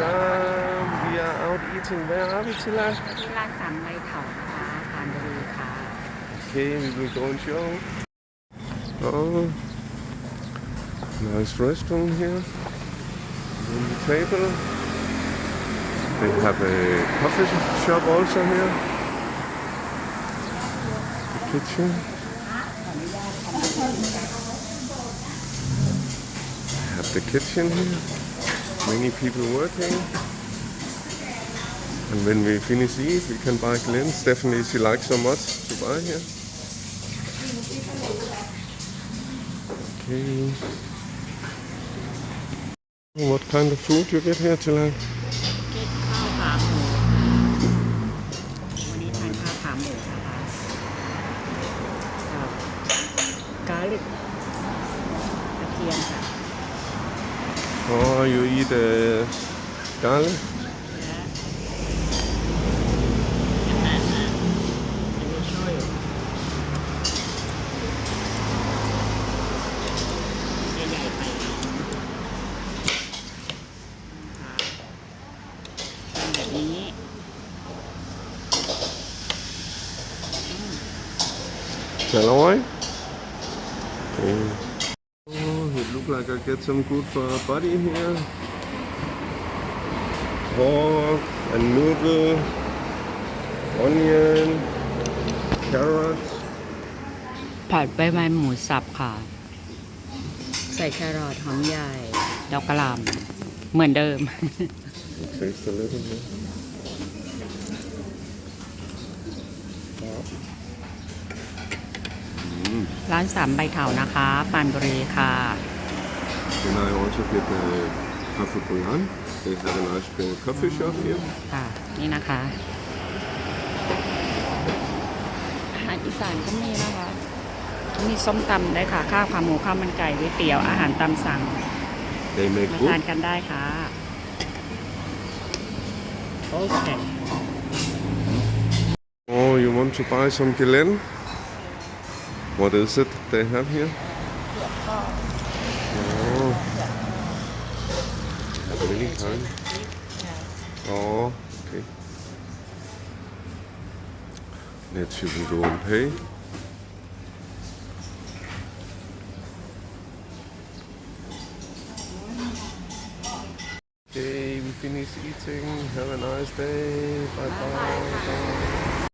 welcome. We are out eating. Where are we, Tila? ที่ร้านสามใบเถาค่ะทานบุรีค่ะ Okay, we will go and show. Oh, nice restaurant here. On the table. They have a coffee shop also here. The kitchen. Have the kitchen here. Many people working. And when we finish eat, we can buy Glen. Stephanie, she likes so much to buy here. Okay. What kind of food you get here, Tilan? เก็ตข้าวขาหมูวันนี้ทานข้าวขาหมูนะคะกับกาลิกกระเทียมค่ะ Oh, you eat uh, garlic? Shall I? Okay. Oh, it look like I get some good for our body here. Pork and noodle, onion, carrots. ผัดใบไม้หมูสับค่ะ ใส่แครอทหอมใหญ่ดอกกระหล่ำเหมือนเดิม Taste a little bit. ร้านสามใบเถานะคะปรานบุรีค่ะ Can I also get a cafe bouillon? They have a nice big coffee shop here. ค่ะนี่นะคะอาหารอีสานก็มีนะคะมีส้มตำได้วยค่ะข้าวขาหมูข้าวมันไก่ก๋วยเตี๋ยวอาหารตามสั่ง They make มา good. ทานกันได้ค่ะโอเค Oh, you want to buy some Glen? What is it they have here? Oh. Have many kind. Oh, okay. Let's you can go and pay. Okay, we finish eating. Have a nice day. Bye bye.